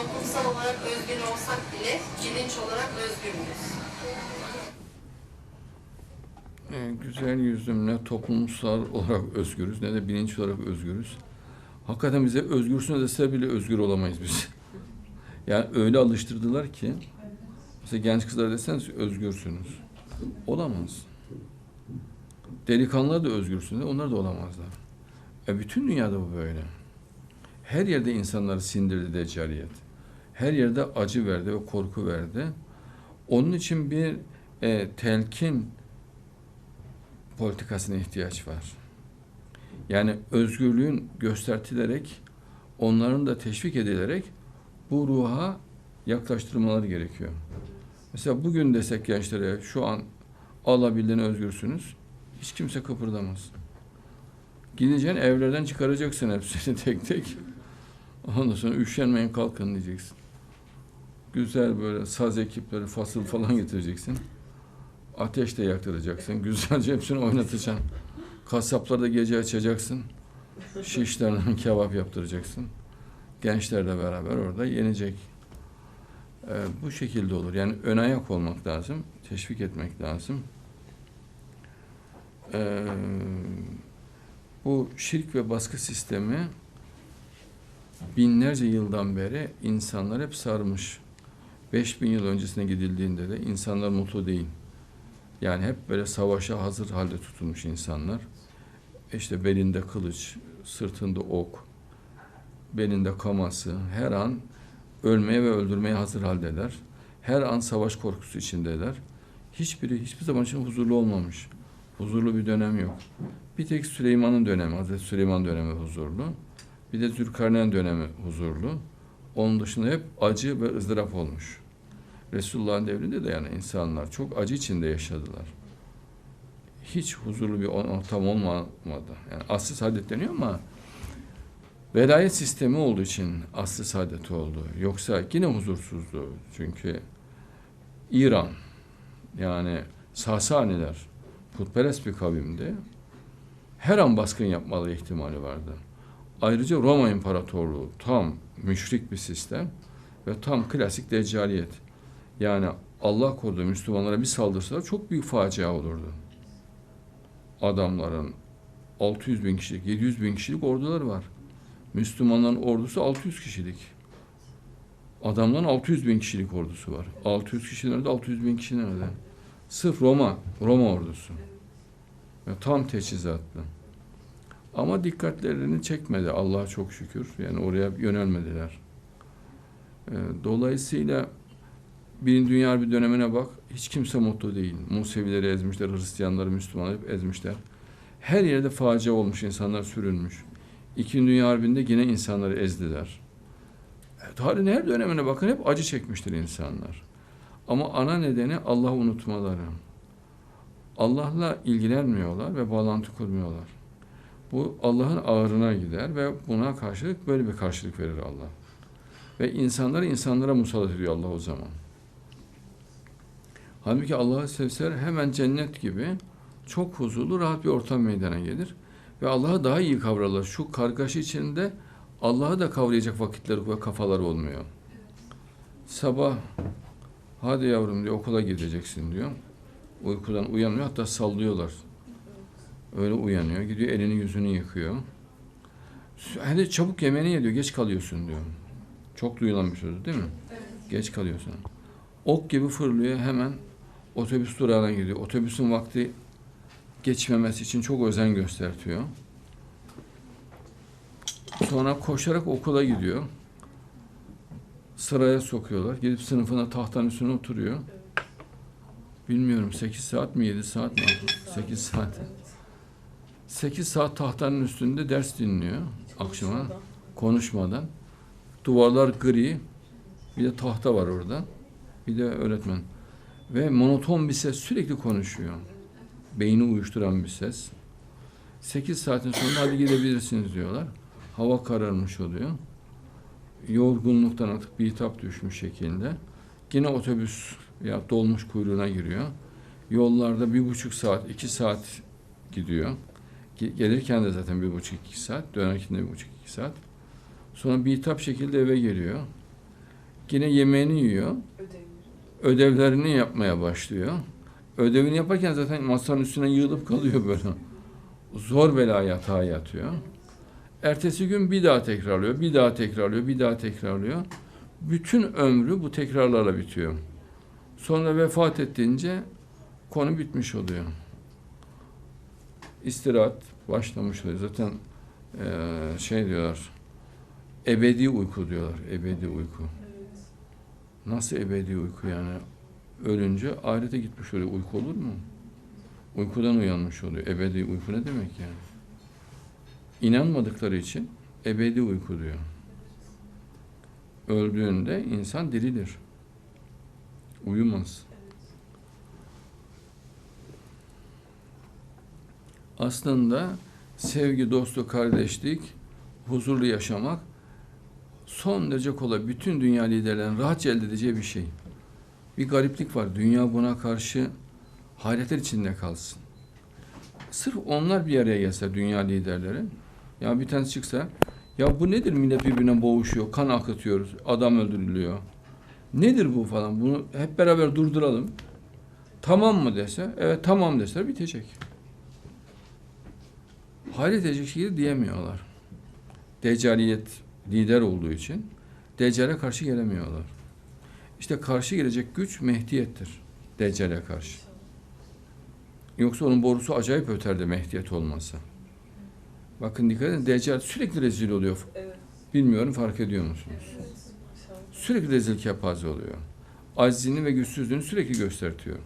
toplumsal olarak özgür olsak bile bilinç olarak özgür müyüz? E, güzel yüzüm ne toplumsal olarak özgürüz ne de bilinç olarak özgürüz. Hakikaten bize özgürsün dese bile özgür olamayız biz. Yani öyle alıştırdılar ki mesela genç kızlar deseniz özgürsünüz. Olamaz. Delikanlılar da özgürsünüz. Onlar da olamazlar. E bütün dünyada bu böyle. Her yerde insanları sindirdi deccaliyet. Her yerde acı verdi ve korku verdi. Onun için bir e, telkin politikasına ihtiyaç var. Yani özgürlüğün göstertilerek, onların da teşvik edilerek bu ruha yaklaştırmaları gerekiyor. Mesela bugün desek gençlere şu an alabildiğine özgürsünüz, hiç kimse kıpırdamaz. Gideceksin evlerden çıkaracaksın hepsini tek tek. Ondan sonra üşenmeyin kalkın diyeceksin. Güzel böyle saz ekipleri, fasıl falan getireceksin. Ateş de yaktıracaksın. Güzelce hepsini oynatacaksın. Kasaplarda gece açacaksın. Şişlerden kebap yaptıracaksın. Gençlerle beraber orada yenecek. Ee, bu şekilde olur. Yani ön ayak olmak lazım. Teşvik etmek lazım. Ee, bu şirk ve baskı sistemi binlerce yıldan beri insanlar hep sarmış. 5000 yıl öncesine gidildiğinde de insanlar mutlu değil. Yani hep böyle savaşa hazır halde tutulmuş insanlar. İşte belinde kılıç, sırtında ok, belinde kaması, her an ölmeye ve öldürmeye hazır haldeler. Her an savaş korkusu içindeler. Hiçbiri hiçbir zaman için huzurlu olmamış. Huzurlu bir dönem yok. Bir tek Süleyman'ın dönemi, Hazreti Süleyman dönemi huzurlu. Bir de Zülkarneyn dönemi huzurlu. Onun dışında hep acı ve ızdırap olmuş. Resulullah'ın devrinde de yani insanlar çok acı içinde yaşadılar. Hiç huzurlu bir ortam olmadı. Yani asr saadet deniyor ama velayet sistemi olduğu için asr saadet oldu. Yoksa yine huzursuzdu. Çünkü İran yani Sasaniler putperest bir kavimdi. Her an baskın yapmalı ihtimali vardı. Ayrıca Roma İmparatorluğu tam müşrik bir sistem ve tam klasik deccaliyet. Yani Allah korudu Müslümanlara bir saldırsalar çok büyük facia olurdu. Adamların 600 bin kişilik, 700 bin kişilik orduları var. Müslümanların ordusu 600 kişilik. Adamların 600 bin kişilik ordusu var. 600 kişi nerede, 600 bin kişi nerede? Sırf Roma, Roma ordusu. Ve tam teçhizatlı. Ama dikkatlerini çekmedi Allah'a çok şükür. Yani oraya yönelmediler. Ee, Dolayısıyla Birinci Dünya bir dönemine bak, hiç kimse mutlu değil. Musevileri ezmişler, Hristiyanları, Müslümanları hep ezmişler. Her yerde facia olmuş, insanlar sürülmüş. İkinci Dünya Harbi'nde yine insanları ezdiler. E, Tarihin her dönemine bakın hep acı çekmiştir insanlar. Ama ana nedeni Allah unutmaları. Allah'la ilgilenmiyorlar ve bağlantı kurmuyorlar. Bu Allah'ın ağrına gider ve buna karşılık böyle bir karşılık verir Allah. Ve insanları insanlara musallat ediyor Allah o zaman. Halbuki Allah'ı sevseler hemen cennet gibi çok huzurlu, rahat bir ortam meydana gelir. Ve Allah'ı daha iyi kavrarlar. Şu kargaşa içinde Allah'ı da kavrayacak vakitleri ve kafaları olmuyor. Sabah hadi yavrum diyor okula gideceksin diyor. Uykudan uyanıyor hatta sallıyorlar. Öyle uyanıyor. Gidiyor elini yüzünü yıkıyor. Hadi çabuk yemeğini ye diyor. Geç kalıyorsun diyor. Çok duyulan bir söz değil mi? Geç kalıyorsun. Ok gibi fırlıyor hemen otobüs durağına gidiyor. Otobüsün vakti geçmemesi için çok özen göstertiyor. Sonra koşarak okula gidiyor. Sıraya sokuyorlar. Gidip sınıfına tahtanın üstüne oturuyor. Bilmiyorum 8 saat mi 7 saat mi? 8 saat. 8 saat tahtanın üstünde ders dinliyor akşama konuşmadan. Duvarlar gri. Bir de tahta var orada. Bir de öğretmen. Ve monoton bir ses sürekli konuşuyor. Beyni uyuşturan bir ses. 8 saatin sonunda hadi gidebilirsiniz diyorlar. Hava kararmış oluyor. Yorgunluktan artık bir hitap düşmüş şekilde. Yine otobüs ya dolmuş kuyruğuna giriyor. Yollarda bir buçuk saat, iki saat gidiyor. Ge- Gelirken de zaten bir buçuk iki saat, dönerken de bir buçuk iki saat. Sonra bir hitap şekilde eve geliyor. Yine yemeğini yiyor. Ödevlerini yapmaya başlıyor. Ödevini yaparken zaten masanın üstüne yığılıp kalıyor böyle. Zor bela yatağa yatıyor. Ertesi gün bir daha tekrarlıyor, bir daha tekrarlıyor, bir daha tekrarlıyor. Bütün ömrü bu tekrarlarla bitiyor. Sonra vefat ettiğince konu bitmiş oluyor. İstirahat başlamış oluyor. Zaten eee, şey diyorlar, ebedi uyku diyorlar, ebedi uyku. Nasıl ebedi uyku yani? Ölünce ahirete gitmiş oluyor. Uyku olur mu? Uykudan uyanmış oluyor. Ebedi uyku ne demek yani? İnanmadıkları için ebedi uyku diyor. Öldüğünde insan dirilir. Uyumaz. Aslında sevgi, dostluk, kardeşlik, huzurlu yaşamak son derece kolay. Bütün dünya liderlerinin rahatça elde edeceği bir şey. Bir gariplik var. Dünya buna karşı hayretler içinde kalsın. Sırf onlar bir araya gelse dünya liderleri, ya bir tanesi çıksa, ya bu nedir millet birbirine boğuşuyor, kan akıtıyoruz, adam öldürülüyor. Nedir bu falan? Bunu hep beraber durduralım. Tamam mı dese, evet tamam deseler bitecek. Hayret edecek şekilde diyemiyorlar. Deccaliyet lider olduğu için Deccal'e karşı gelemiyorlar. İşte karşı gelecek güç Mehdiyettir. Deccal'e karşı. Yoksa onun borusu acayip öterdi Mehdiyet olmasa. Bakın dikkat edin Deccal sürekli rezil oluyor. Evet. Bilmiyorum fark ediyor musunuz? Sürekli rezil kepaze oluyor. Aczini ve güçsüzlüğünü sürekli göstertiyor.